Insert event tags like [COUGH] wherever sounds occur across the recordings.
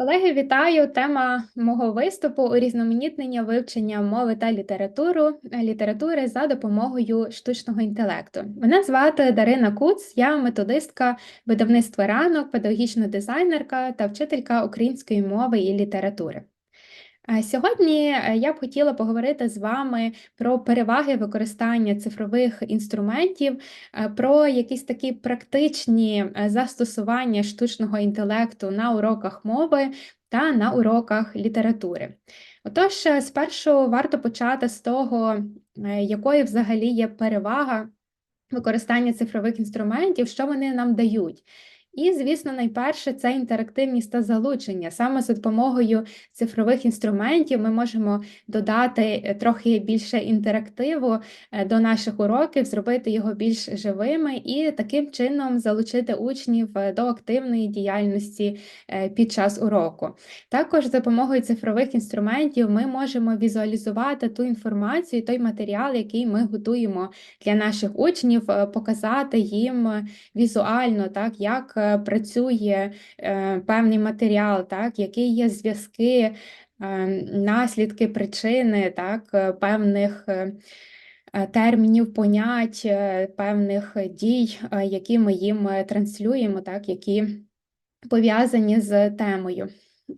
Колеги, вітаю! Тема мого виступу урізноманітнення вивчення мови та літературу, літератури за допомогою штучного інтелекту. Мене звати Дарина Куц, я методистка видавництва ранок, педагогічна дизайнерка та вчителька української мови і літератури. Сьогодні е, я б хотіла поговорити з вами про переваги використання цифрових інструментів, е, про якісь такі практичні е, застосування штучного інтелекту на уроках мови та на уроках літератури. Отож, спершу варто почати з того, якою взагалі є перевага використання цифрових інструментів, що вони нам дають. І, звісно, найперше це інтерактивність та залучення. Саме за допомогою цифрових інструментів ми можемо додати е, трохи більше інтерактиву е, до наших уроків, зробити його більш живими і таким чином залучити учнів е, до активної діяльності під час уроку. Також за допомогою цифрових інструментів ми можемо візуалізувати ту інформацію, той матеріал, який ми готуємо для наших учнів, показати їм візуально, так як працює е, певний матеріал, так, які є зв'язки, е, наслідки, причини так, е, певних. Термінів, понять, певних дій, які ми їм транслюємо, так, які пов'язані з темою.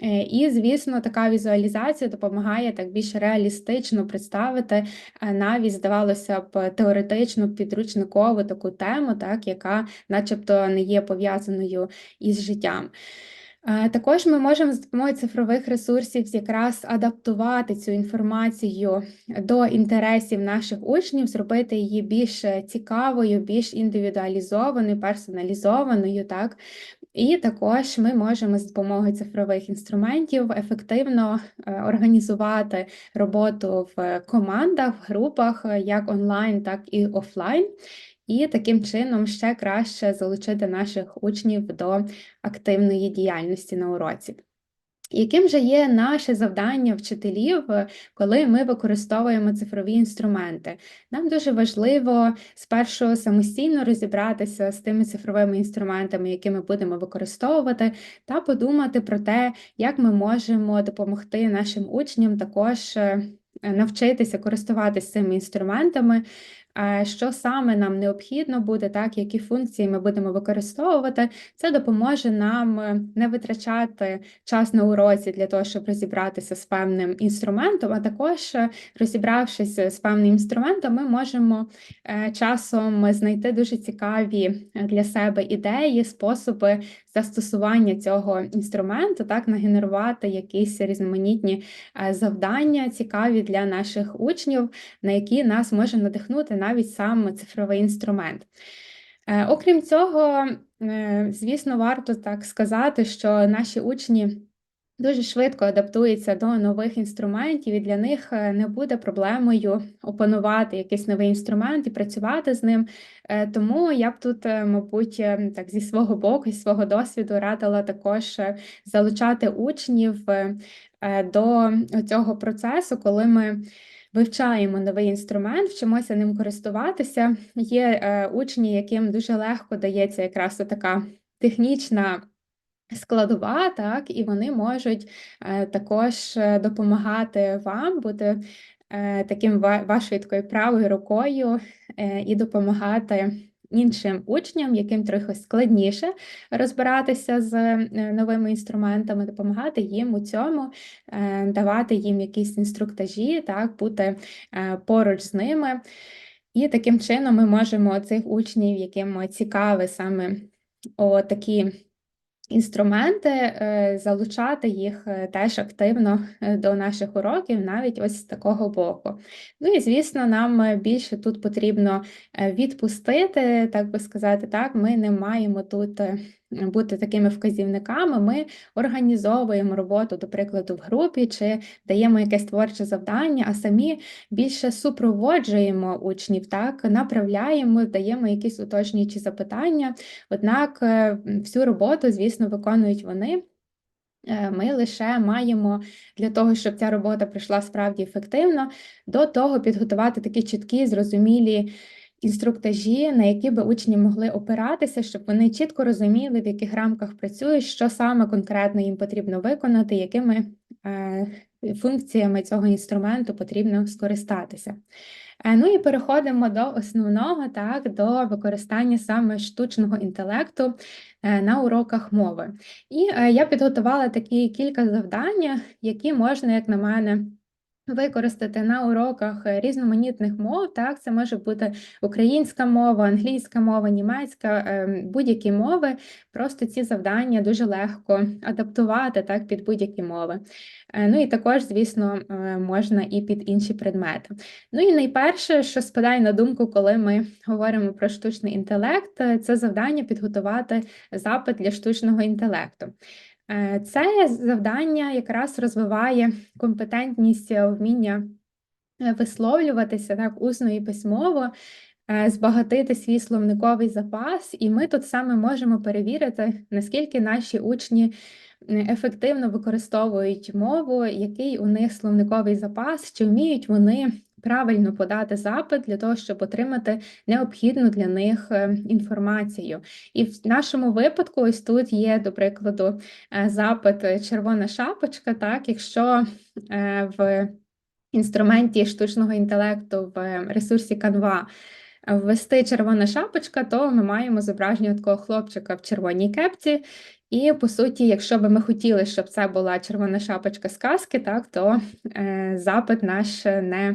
Е, і, звісно, така візуалізація допомагає так більш реалістично представити е, навіть, здавалося б, теоретичну підручникову таку тему, так, яка начебто не є пов'язаною із життям. Е, також ми можемо з допомогою цифрових ресурсів якраз адаптувати цю інформацію до інтересів наших учнів, зробити її більш цікавою, більш індивідуалізованою, персоналізованою, так, і також ми можемо з допомогою цифрових інструментів ефективно е, організувати роботу в командах, в групах, е, як онлайн, так і офлайн. І таким чином ще краще залучити наших учнів до активної діяльності на уроці. Яким же є наше завдання вчителів, е, коли ми використовуємо цифрові інструменти? Нам дуже важливо спершу самостійно розібратися з тими цифровими інструментами, які ми будемо використовувати, та подумати про те, як ми можемо допомогти нашим учням також е, навчитися користуватися цими інструментами що саме нам необхідно буде, так, які функції ми будемо використовувати, це допоможе нам е, не витрачати час на уроці для того, щоб розібратися з певним інструментом, а також е, розібравшись з певним інструментом, ми можемо е, часом знайти дуже цікаві для себе ідеї, способи застосування цього інструменту, так, нагенерувати якісь різноманітні завдання, цікаві для наших учнів, на які нас може надихнути навіть сам цифровий інструмент. Е, окрім цього, е, звісно, варто так сказати, що наші учні. Дуже швидко адаптуються до нових інструментів, і для них е, не буде проблемою опанувати якийсь новий інструмент і працювати з ним. Тому я б тут, мабуть, так зі свого боку, зі свого досвіду радила також залучати учнів до цього процесу, коли ми вивчаємо новий інструмент, вчимося ним користуватися. Є е, учні, яким дуже легко дається якраз така технічна. Складова, так, і вони можуть е, також е, допомагати вам бути е, таким вашою такою правою рукою і допомагати іншим учням, яким трохи складніше розбиратися з е, новими інструментами, допомагати їм у цьому, е, давати їм якісь інструктажі, так, бути е, поруч з ними. І таким чином ми можемо цих учнів, яким цікаві саме о, такі інструменти, е, залучати їх е, теж активно е, до наших уроків, навіть ось з такого боку. Ну і звісно, нам більше тут потрібно відпустити, так би сказати, так, ми не маємо тут бути такими вказівниками, ми організовуємо роботу, до прикладу, в групі чи даємо якесь творче завдання, а самі більше супроводжуємо учнів, так, направляємо, даємо якісь уточнюючі запитання. Однак е, всю роботу, звісно, виконують вони. Е, ми лише маємо для того, щоб ця робота прийшла справді ефективно, до того підготувати такі чіткі, зрозумілі інструктажі, на які би учні могли опиратися, щоб вони чітко розуміли, в яких рамках працюють, що саме конкретно їм потрібно виконати, якими е, функціями цього інструменту потрібно скористатися. Е, ну і переходимо до основного, так, до використання саме штучного інтелекту е, на уроках мови. І я підготувала такі кілька завдань, які можна, як на мене, використати на уроках різноманітних мов. Так, це може бути українська мова, англійська мова, німецька, ем, будь-які мови. Просто ці завдання дуже легко адаптувати так, під будь-які мови. Е, ну і також, звісно, е, можна і під інші предмети. Ну і найперше, що спадає на думку, коли ми говоримо про штучний інтелект, е, це завдання підготувати запит для штучного інтелекту. Це завдання якраз розвиває компетентність вміння висловлюватися так усно і письмово, збагатити свій словниковий запас, і ми тут саме можемо перевірити, наскільки наші учні ефективно використовують мову, який у них словниковий запас, чи вміють вони правильно подати запит для того, щоб отримати необхідну для них е, інформацію. І в нашому випадку, ось тут є, до прикладу, е, запит червона шапочка, так, якщо е, в інструменті штучного інтелекту в ресурсі Canva ввести червона шапочка, то ми маємо зображення такого хлопчика в червоній кепці, і по суті, якщо би ми хотіли, щоб це була червона шапочка сказки, так то е, запит наш не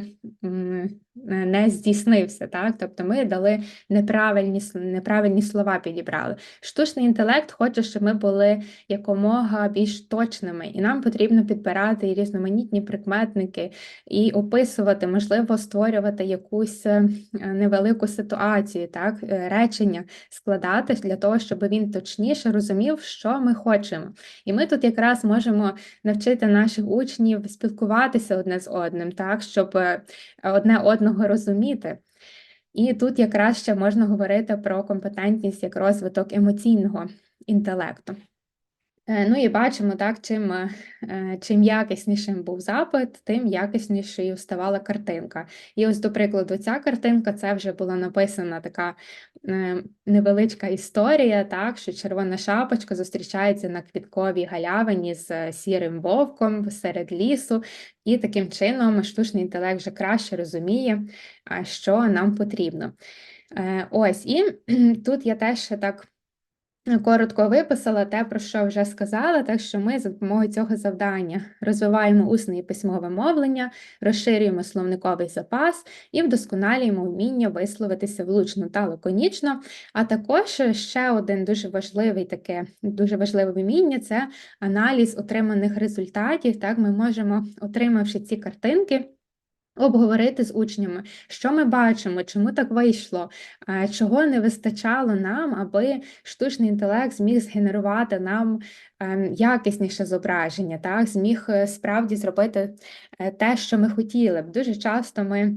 не здійснився. Так? Тобто ми дали неправильні неправильні слова підібрали. Штучний інтелект хоче, щоб ми були якомога більш точними, і нам потрібно підбирати різноманітні прикметники і описувати, можливо, створювати якусь е, невелику ситуацію, так? Е, речення складати для того, щоб він точніше розумів, що ми хочемо. І ми тут якраз можемо навчити наших учнів спілкуватися одне з одним, так, щоб е, одне одного розуміти. І тут якраз ще можна говорити про компетентність як розвиток емоційного інтелекту. Е, ну і бачимо, так, чим е, чим якіснішим був запит, тим якіснішою ставала картинка. І ось, до прикладу, ця картинка це вже була написана така е, невеличка історія, так, що червона шапочка зустрічається на квітковій галявині з сірим вовком серед лісу, і таким чином штучний інтелект вже краще розуміє, що нам потрібно. Ось, і [CLEARS THROAT] тут я теж так. Коротко виписала те, про що вже сказала, так що ми за допомогою цього завдання розвиваємо усне і письмове мовлення, розширюємо словниковий запас і вдосконалюємо вміння висловитися влучно та лаконічно. А також ще один дуже важливий таке, дуже важливе вміння це аналіз отриманих результатів. Так, Ми можемо, отримавши ці картинки. Обговорити з учнями, що ми бачимо, чому так вийшло, чого не вистачало нам, аби штучний інтелект зміг згенерувати нам ем, якісніше зображення, так, зміг е, справді зробити е, те, що ми хотіли. Дуже часто ми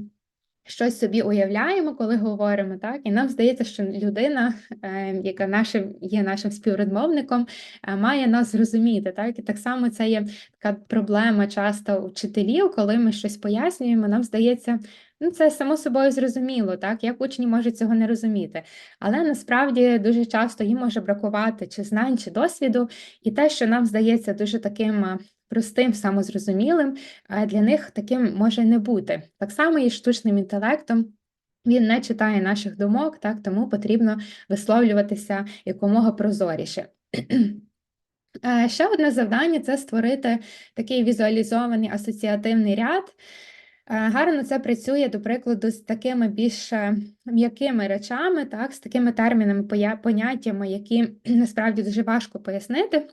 щось собі уявляємо, коли говоримо, так, і нам здається, що людина, е, яка нашим є нашим співрозмовником, е, має нас зрозуміти. Так? І так само це є така проблема часто учителів, коли ми щось пояснюємо, нам здається. Ну, це само собою зрозуміло, так як учні можуть цього не розуміти. Але насправді дуже часто їм може бракувати чи знань, чи досвіду, і те, що нам здається дуже таким е, простим, самозрозумілим, для них таким може не бути. Так само і штучним інтелектом. Він не читає наших думок, так тому потрібно висловлюватися якомога прозоріше. [CLEARS THROAT] Ще одне завдання це створити такий візуалізований асоціативний ряд. Гарно це працює, до прикладу, з такими більш е, м'якими речами, так, з такими термінами, поняттями, які [CLEARS THROAT] насправді дуже важко пояснити.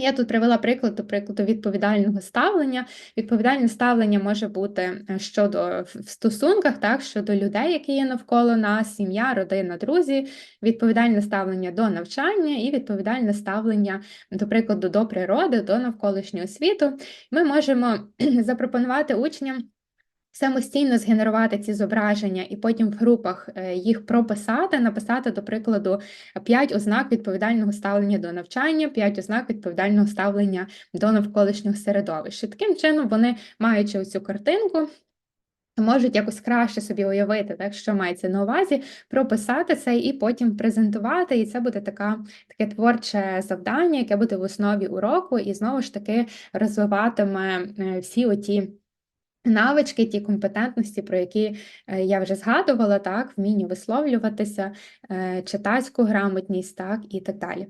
Я тут привела приклад, до прикладу, відповідального ставлення. Відповідальне ставлення може бути е, щодо в стосунках, так, щодо людей, які є навколо нас, сім'я, родина, друзі, відповідальне ставлення до навчання і відповідальне ставлення, до прикладу, до природи, до навколишнього світу. Ми можемо [CLEARS THROAT] запропонувати учням. Самостійно згенерувати ці зображення і потім в групах е, їх прописати, написати, до прикладу, 5 ознак відповідального ставлення до навчання, 5 ознак відповідального ставлення до навколишнього середовища. Таким чином, вони, маючи цю картинку, можуть якось краще собі уявити, так, що мається на увазі, прописати це і потім презентувати. І це буде така, таке творче завдання, яке буде в основі уроку, і знову ж таки розвиватиме е, всі оті. Навички, ті компетентності, про які е, я вже згадувала, так, вміння висловлюватися, е, читацьку грамотність, так, і так далі.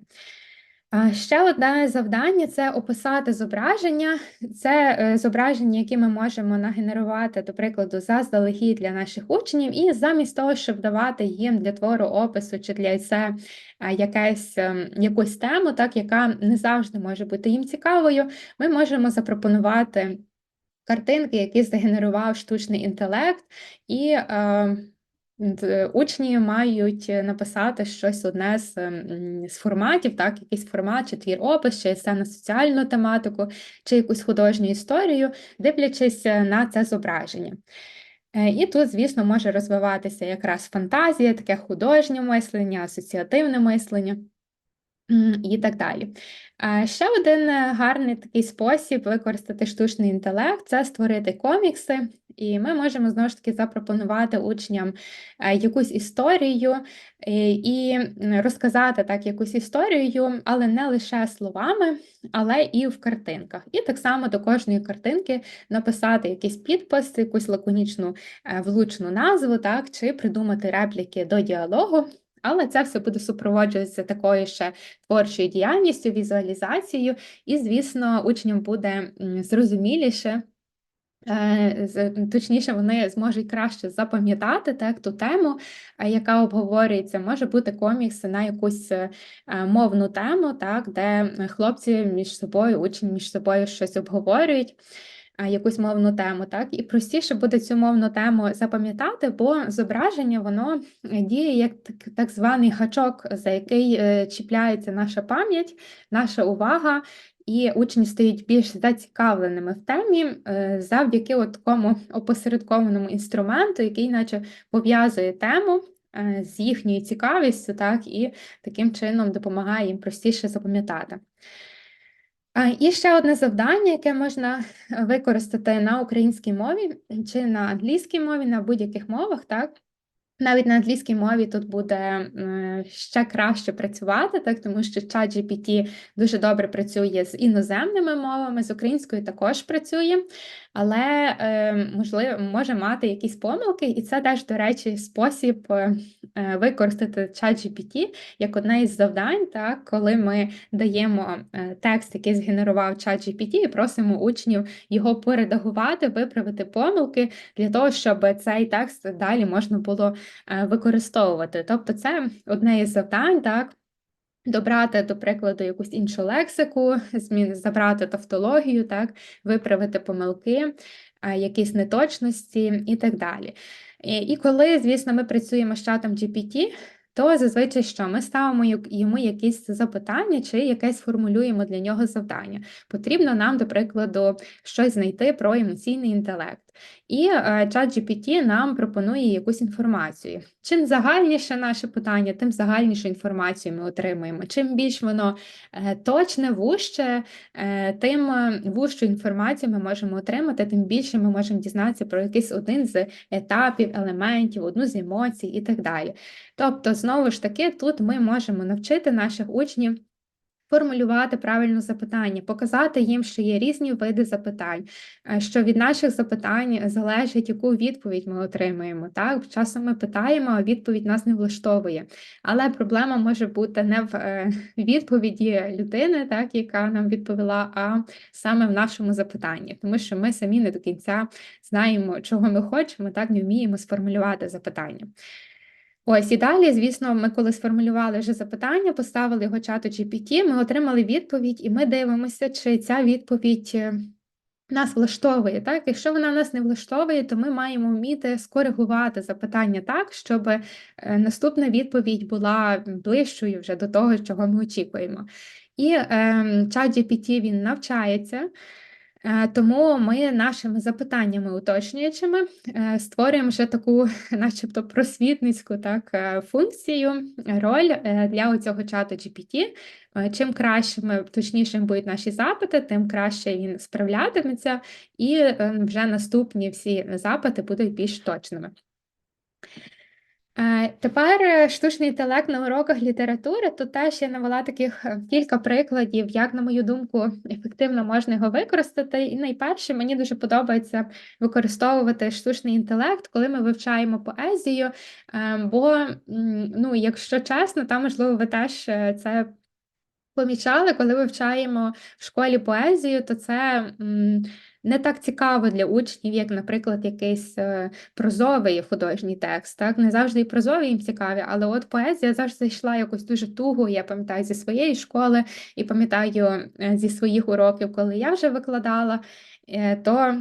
Ще одне завдання це описати зображення. Це е, зображення, які ми можемо нагенерувати, до прикладу, заздалегідь для наших учнів, і замість того, щоб давати їм для твору опису чи для це якесь, якусь тему, так, яка не завжди може бути їм цікавою, ми можемо запропонувати картинки, які згенерував штучний інтелект, і е, учні мають написати щось одне з ем, з форматів, так, якийсь формат, чи твір опис, чи це на соціальну тематику, чи якусь художню історію, дивлячись на це зображення. Е, і тут, звісно, може розвиватися якраз фантазія, таке художнє мислення, асоціативне мислення і так далі. Ще один е, гарний такий спосіб використати штучний інтелект це створити комікси, і ми можемо знову ж таки запропонувати учням е, якусь історію е, і розказати так якусь історію, але не лише словами, але і в картинках. І так само до кожної картинки написати якийсь підпис, якусь лаконічну влучну назву, так, чи придумати репліки до діалогу. Але це все буде супроводжуватися такою ще творчою діяльністю, візуалізацією, і, звісно, учням буде зрозуміліше. Е, точніше, вони зможуть краще запам'ятати так, ту тему, яка обговорюється. Може бути комікс на якусь е, мовну тему, так, де хлопці між собою, учні між собою щось обговорюють якусь мовну тему, так і простіше буде цю мовну тему запам'ятати, бо зображення воно е, діє як так, званий гачок, за який е, чіпляється наша пам'ять, наша увага. І учні стають більш зацікавленими в темі е, завдяки такому опосередкованому інструменту, який наче пов'язує тему з їхньою цікавістю, так, і таким чином допомагає їм простіше запам'ятати. І ще одне завдання, яке можна е, використати на українській мові чи на англійській мові, на будь-яких мовах, так? Навіть на англійській мові тут буде е, ще краще працювати, так? Тому що ChatGPT дуже добре працює з іноземними мовами, з українською також працює, але е, можливо може мати якісь помилки, і це теж, до речі, спосіб е, використати ChatGPT як одне із завдань, так, коли ми даємо текст, який згенерував ChatGPT, і просимо учнів його поредагувати, виправити помилки для того, щоб цей текст далі можна було. Е, використовувати. Тобто, це одне із завдань, так. Добрати, до прикладу, якусь іншу лексику, змін, забрати тавтологію, так, виправити помилки, е, якісь неточності і так далі. І, і коли, звісно, ми працюємо з чатом GPT, то зазвичай що ми ставимо йому якісь запитання чи якесь формулюємо для нього завдання. Потрібно нам, до прикладу, щось знайти про емоційний інтелект. І е, чат нам пропонує якусь інформацію. Чим загальніше наше питання, тим загальнішу інформацію ми отримуємо. Чим більш воно е, точне, вуще, е, тим вущу інформацію ми можемо отримати, тим більше ми можемо дізнатися про якийсь один з етапів, елементів, одну з емоцій і так далі. Тобто, знову ж таки, тут ми можемо навчити наших учнів. Формулювати правильно запитання, показати їм, що є різні види запитань, е, що від наших запитань залежить, яку відповідь ми отримаємо. Так, часом ми питаємо, а відповідь нас не влаштовує. Але проблема може бути не в е, [LAUGHS] відповіді людини, так, яка нам відповіла, а саме в нашому запитанні, тому що ми самі не до кінця знаємо, чого ми хочемо, так не вміємо сформулювати запитання. Ось і далі, звісно, ми коли сформулювали вже запитання, поставили його чату GPT, ми отримали відповідь, і ми дивимося, чи ця відповідь е, нас влаштовує. Так? Якщо вона нас не влаштовує, то ми маємо вміти скоригувати запитання так, щоб е, наступна відповідь була ближчою вже до того, чого ми очікуємо. І е, чат GPT він навчається. Е, Тому ми нашими запитаннями уточнюючими е, створюємо вже таку, [LAUGHS] начебто, просвітницьку так, е, функцію, роль для цього чату GPT. Чим кращими, точнішими будуть наші запити, тим краще він справлятиметься, і е, вже наступні всі запити будуть більш точними. Тепер е, штучний інтелект на уроках літератури. Тут теж я навела таких е, кілька прикладів, як, на мою думку, ефективно можна його використати. І найперше, мені дуже подобається використовувати штучний інтелект, коли ми вивчаємо поезію. Е, Бо, ну, якщо чесно, там, можливо, ви теж це помічали, коли вивчаємо в школі поезію, то це не так цікаво для учнів, як, наприклад, якийсь е, прозовий художній текст. Так? Не завжди і прозові їм цікаві, але от поезія завжди йшла якось дуже туго. Я пам'ятаю зі своєї школи і пам'ятаю е, зі своїх уроків, коли я вже викладала, е, то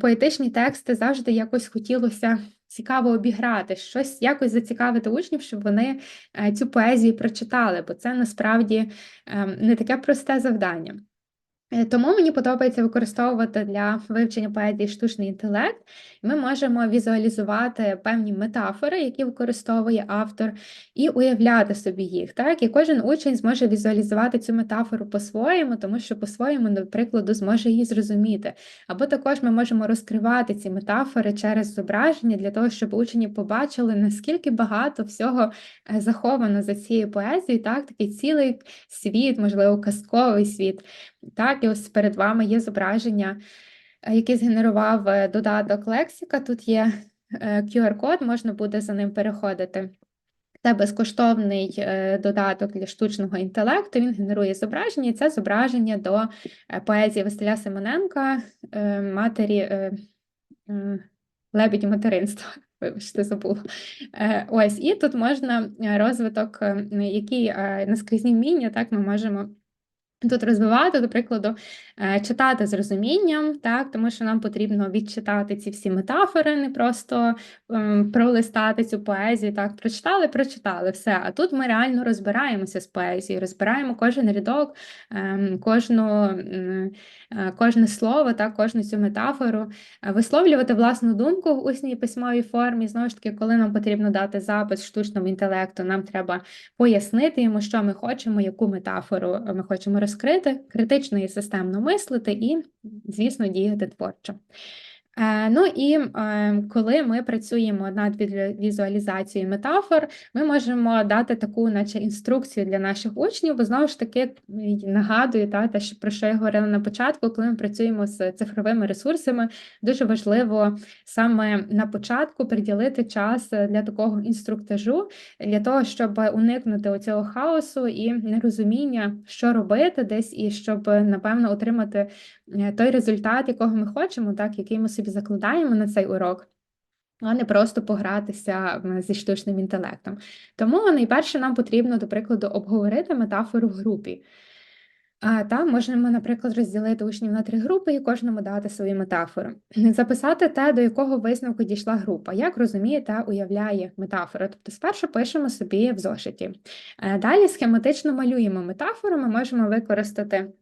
поетичні тексти завжди якось хотілося. Цікаво обіграти, щось якось зацікавити учнів, щоб вони цю поезію прочитали, бо це насправді ем, не таке просте завдання. Е, Тому мені подобається використовувати для вивчення поезії штучний інтелект. Ми можемо візуалізувати певні метафори, які використовує автор, і уявляти собі їх. Так? І кожен учень зможе візуалізувати цю метафору по-своєму, тому що по-своєму, до прикладу, зможе її зрозуміти. Або також ми можемо розкривати ці метафори через зображення для того, щоб учні побачили, наскільки багато всього е, заховано за цією поезією, так? такий цілий світ, можливо, казковий світ. Так, і ось перед вами є зображення, е, яке згенерував е, додаток Лексіка. Тут є е, QR-код, можна буде за ним переходити. Це безкоштовний додаток для штучного інтелекту. Він генерує зображення, і це зображення до поезії Василя Симоненка, е, матері лебідь материнства. [LAUGHS] Вибачте, забула. Ось, і тут можна розвиток, е, наскрізні вміння, так ми можемо. Тут розвивати, до прикладу, е, читати з розумінням, так, тому що нам потрібно відчитати ці всі метафори, не просто ем, пролистати цю поезію. Так, прочитали, прочитали, все. А тут ми реально розбираємося з поезією, розбираємо кожен рядок, ем, кожну, е, кожне слово, так, кожну цю метафору, Е, висловлювати власну думку в усній письмовій формі. Знову ж таки, коли нам потрібно дати запис штучному інтелекту, нам треба пояснити йому, що ми хочемо, яку метафору ми хочемо розкрити, критично і системно мислити і, звісно, діяти творчо. Е, Ну і е, коли ми працюємо над візу- візуалізацією метафор, ми можемо дати таку, наче інструкцію для наших учнів, бо знову ж таки нагадую, та, те, про що я говорила на початку, коли ми працюємо з цифровими ресурсами, дуже важливо саме на початку приділити час для такого інструктажу, для того, щоб уникнути оцього хаосу і нерозуміння, що робити десь, і щоб, напевно, отримати е, той результат, якого ми хочемо, так, який ми собі закладаємо на цей урок. А не просто погратися зі штучним інтелектом. Тому найперше нам потрібно, до прикладу, обговорити метафору в групі. Там можемо, наприклад, розділити учнів на три групи і кожному дати свою метафору. [CLEARS THROAT] Записати те, до якого висновку дійшла група, як розуміє та уявляє метафору. Тобто спершу пишемо собі в зошиті. Е, Далі схематично малюємо метафору, ми можемо використати.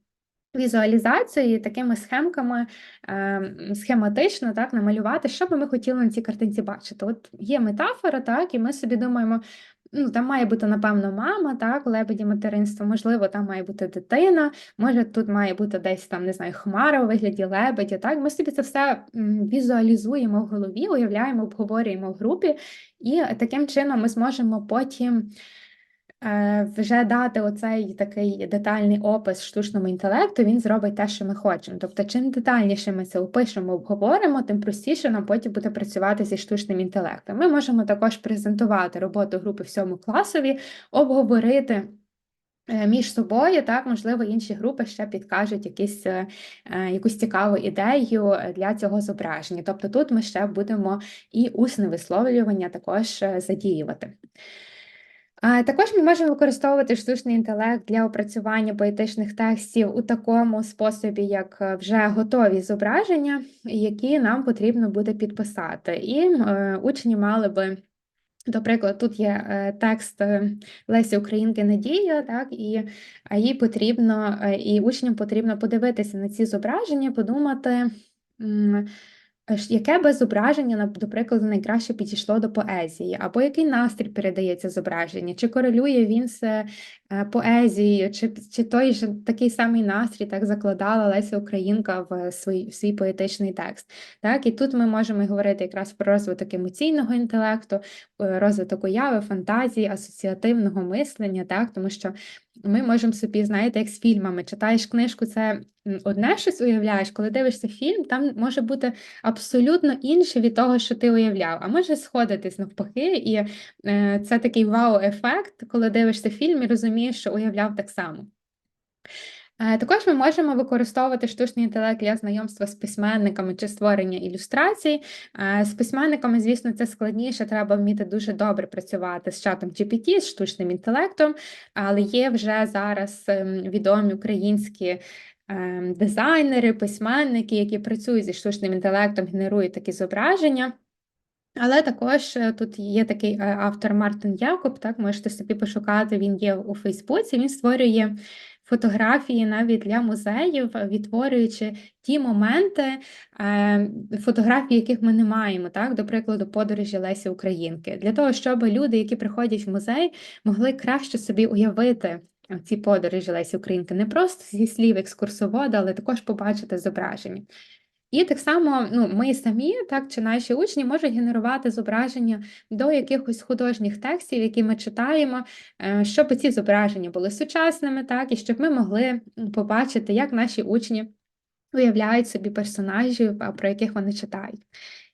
Візуалізацію такими схемками е, схематично так, намалювати, що би ми хотіли на цій картинці бачити. От є метафора, так, і ми собі думаємо, ну, там має бути, напевно, мама, так, лебеді материнства, можливо, там має бути дитина, може, тут має бути десь там, не знаю, хмара у вигляді лебеді. Так, ми собі це все візуалізуємо в голові, уявляємо, обговорюємо в групі, і таким чином ми зможемо потім вже дати оцей такий детальний опис штучному інтелекту, він зробить те, що ми хочемо. Тобто, чим детальніше ми це опишемо, обговоримо, тим простіше нам потім буде працювати зі штучним інтелектом. Ми можемо також презентувати роботу групи всьому класові, обговорити. е, Між собою, так, можливо, інші групи ще підкажуть якісь, е, е, якусь цікаву ідею е, для цього зображення. Тобто тут ми ще будемо і усне висловлювання також е, задіювати. Також ми можемо використовувати штучний інтелект для опрацювання поетичних текстів у такому способі, як е, вже готові зображення, які нам потрібно буде підписати. І е, учні мали би До прикладу, тут є е, текст Лесі Українки Надія, так, і їй потрібно, і учням потрібно подивитися на ці зображення, подумати, яке би зображення, до прикладу, найкраще підійшло до поезії, або який настрій передається зображення, чи корелює він з е, поезією, чи, чи той же такий самий настрій так закладала Леся Українка в свій, в свій поетичний текст. Так, і тут ми можемо говорити якраз про розвиток емоційного інтелекту, е, розвиток уяви, фантазії, асоціативного мислення, так, тому що ми можемо собі, знаєте, як з фільмами, читаєш книжку, це одне щось уявляєш, коли дивишся фільм, там може бути абсолютно інше від того, що ти уявляв, а може сходитись навпаки, і е, це такий вау-ефект, коли дивишся фільм і розумієш, що уявляв так само. Е, Також ми можемо використовувати штучний інтелект для знайомства з письменниками чи створення ілюстрацій. Е, З письменниками, звісно, це складніше, треба вміти дуже добре працювати з чатом GPT, з штучним інтелектом, але є вже зараз ем, відомі українські ем, дизайнери, письменники, які працюють зі штучним інтелектом, генерують такі зображення. Але також е, тут є такий е, автор Мартин Якоб, так, можете собі пошукати, він є у Фейсбуці, він створює фотографії навіть для музеїв, відтворюючи ті моменти, е, фотографії, яких ми не маємо, так, до прикладу, подорожі Лесі Українки, для того, щоб люди, які приходять в музей, могли краще собі уявити ці подорожі Лесі Українки, не просто зі слів екскурсовода, але також побачити зображення. І так само ну, ми самі, так чи наші учні можуть генерувати зображення до якихось художніх текстів, які ми читаємо, е, щоб ці зображення були сучасними, так, і щоб ми могли побачити, як наші учні уявляють собі персонажів, про яких вони читають.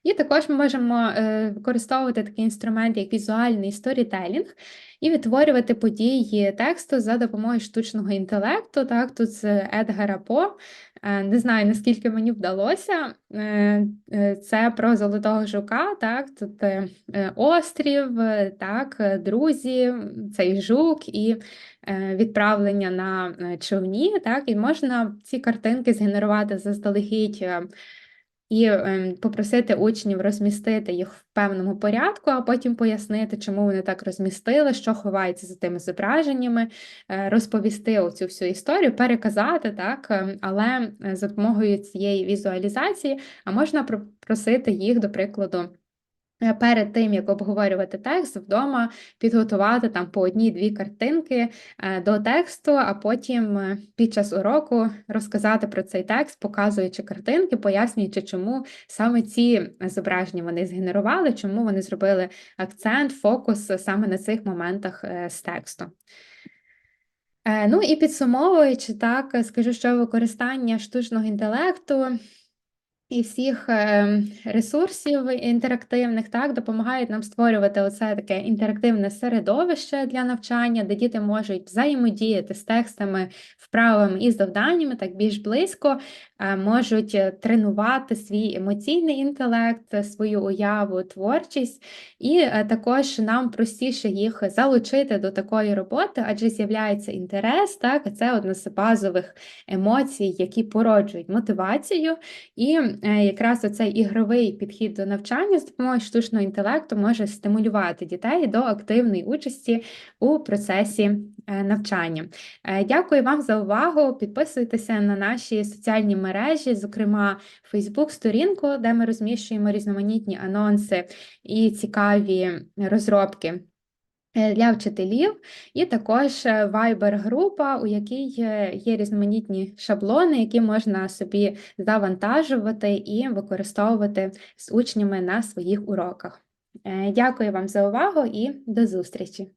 І також ми можемо е, використовувати такий інструмент, як візуальний сторітелінг, і відтворювати події тексту за допомогою штучного інтелекту. Так, тут з Едгара По. Е, Не знаю, наскільки мені вдалося. Е, е, Це про Золотого Жука, так, тут острів, так, друзі, цей жук і відправлення на човні, так, і можна ці картинки згенерувати заздалегідь і е, попросити учнів розмістити їх в певному порядку, а потім пояснити, чому вони так розмістили, що ховається за тими зображеннями, е, розповісти оцю всю історію, переказати, так, е, але е, за допомогою цієї візуалізації, а можна про- просити їх, до прикладу. Е, Перед тим, як обговорювати текст, вдома підготувати там по одній-дві картинки е, до тексту, а потім е, під час уроку розказати про цей текст, показуючи картинки, пояснюючи, чому саме ці зображення вони згенерували, чому вони зробили акцент, фокус саме на цих моментах з тексту. Ну і підсумовуючи, так, скажу, що використання штучного інтелекту і всіх е, ресурсів інтерактивних так допомагають нам створювати оце таке інтерактивне середовище для навчання, де діти можуть взаємодіяти з текстами, вправами і завданнями так більш близько, е, можуть е, тренувати свій емоційний інтелект, свою уяву, творчість, і е, також нам простіше їх залучити до такої роботи, адже з'являється інтерес, так, це одна з базових емоцій, які породжують мотивацію. І якраз оцей ігровий підхід до навчання з допомогою штучного інтелекту може стимулювати дітей до активної участі у процесі е, навчання. Е, Дякую вам за увагу. Підписуйтеся на наші соціальні мережі, зокрема Facebook-сторінку, де ми розміщуємо різноманітні анонси і цікаві розробки е, для вчителів, і також е, Viber-група, у якій е, є різноманітні шаблони, які можна собі завантажувати і використовувати з учнями на своїх уроках. Е, Дякую вам за увагу і до зустрічі!